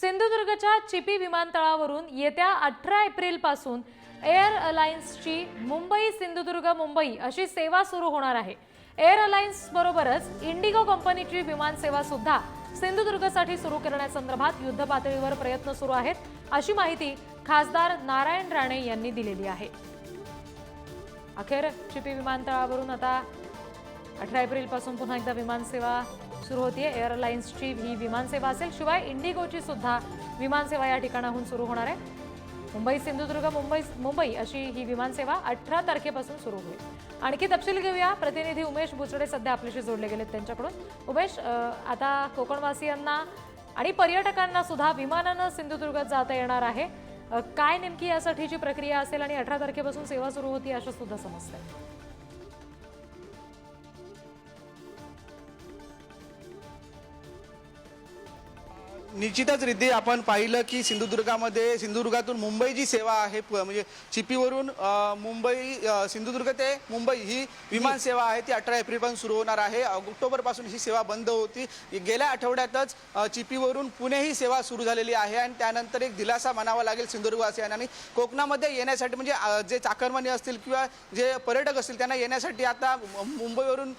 सिंधुदुर्गच्या चिपी विमानतळावरून येत्या अठरा एप्रिलपासून एअर अलायन्सची मुंबई सिंधुदुर्ग मुंबई अशी सेवा सुरू होणार आहे. एअर अलायन्स बरोबरच इंडिगो कंपनीची विमानसेवा सुद्धा सिंधुदुर्गसाठी सुरू करण्यासंदर्भात युद्ध पातळीवर प्रयत्न सुरू आहेत अशी माहिती खासदार नारायण राणे यांनी दिलेली आहे. अखेर चिपी विमानतळावरून आता अठरा एप्रिलपासून पुन्हा एकदा विमानसेवा सुरू होतीये. एअरलाइन्सची ही विमानसेवा असेल. शिवाय इंडिगोची सुद्धा विमानसेवा या ठिकाणाहून सुरू होणार आहे. मुंबई सिंधुदुर्ग मुंबई मुंबई अशी ही विमानसेवा अठरा तारखेपासून सुरू होईल. आणखी तपशील घेऊया. प्रतिनिधी उमेश बुचडे सध्या आपल्याशी जोडले गेलेत त्यांच्याकडून. उमेश आता कोकणवासियांना आणि पर्यटकांना सुद्धा विमानानं सिंधुदुर्गात जाता येणार आहे. काय नेमकी यासाठीची प्रक्रिया असेल आणि अठरा तारखेपासून सेवा सुरू होती असं सुद्धा आहे निश्चितच रिद्धी आपण पाहिलं की सिंधुदुर्गामध्ये सिंधुदुर्गातून मुंबई जी सेवा आहे प- म्हणजे चिपीवरून मुंबई सिंधुदुर्ग ते मुंबई ही विमान सेवा आहे ती अठरा एप्रिलपासून सुरू होणार आहे. ऑक्टोबरपासून ही सेवा बंद होती. गेल्या आठवड्यातच चिपीवरून पुणे ही सेवा सुरू झालेली आहे आणि त्यानंतर एक दिलासा म्हणावा लागेल सिंधुदुर्गवासियांना. आणि कोकणामध्ये येण्यासाठी म्हणजे जे चाकरमानी असतील किंवा जे पर्यटक असतील त्यांना येण्यासाठी आता मुंबईवरून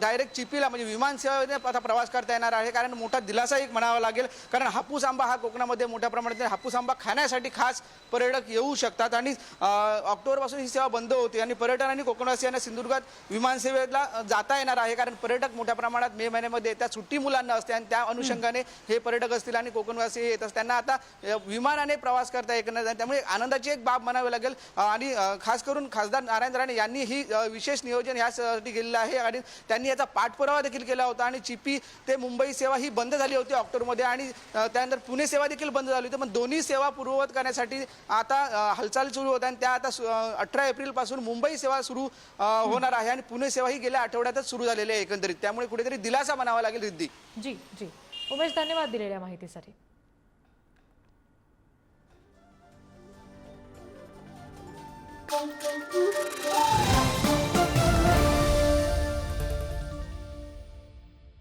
डायरेक्ट चिपीला म्हणजे विमान सेवेने आता प्रवास करता येणार आहे. कारण मोठा दिलासा एक म्हणावा लागेल. कारण हापूस आंबा हा कोकणामध्ये मोठ्या प्रमाणात हापूस आंबा खाण्यासाठी खास पर्यटक येऊ शकतात. आणि ऑक्टोबरपासून ही सेवा बंद होती. आणि पर्यटन आणि कोकणवासियांना सिंधुदुर्गात विमानसेवेला जाता येणार आहे. कारण पर्यटक मोठ्या प्रमाणात मे महिन्यामध्ये येतात. सुट्टी मुलांना असते आणि त्या अनुषंगाने हे पर्यटक असतील आणि कोकणवासी येत असतात. त्यांना आता विमानाने प्रवास करता येणार नाही. त्यामुळे आनंदाची एक बाब म्हणावी लागेल. आणि खास करून खासदार नारायण राणे यांनी ही विशेष नियोजन यासाठी केलेलं आहे. आणि त्यांनी याचा पाठपुरावा देखील केला होता. आणि चिपी ते मुंबई सेवा ही बंद झाली होती ऑक्टोबरमध्ये. आणि त्यानंतर पुणे सेवा देखील बंद झाली होती पण दोन्ही सेवा पूर्ववत करण्यासाठी आता हालचाल सुरू होत आहे आणि त्या आता अठरा एप्रिलपासून मुंबई सेवा सुरू होणार आहे आणि पुणे सेवा ही गेल्या आठवड्यातच सुरू झालेली आहे एकंदरीत. त्यामुळे कुठेतरी दिलासा म्हणावा लागेल रिद्धी. जी जी. उमेश धन्यवाद दिलेल्या माहितीसाठी. Thank you.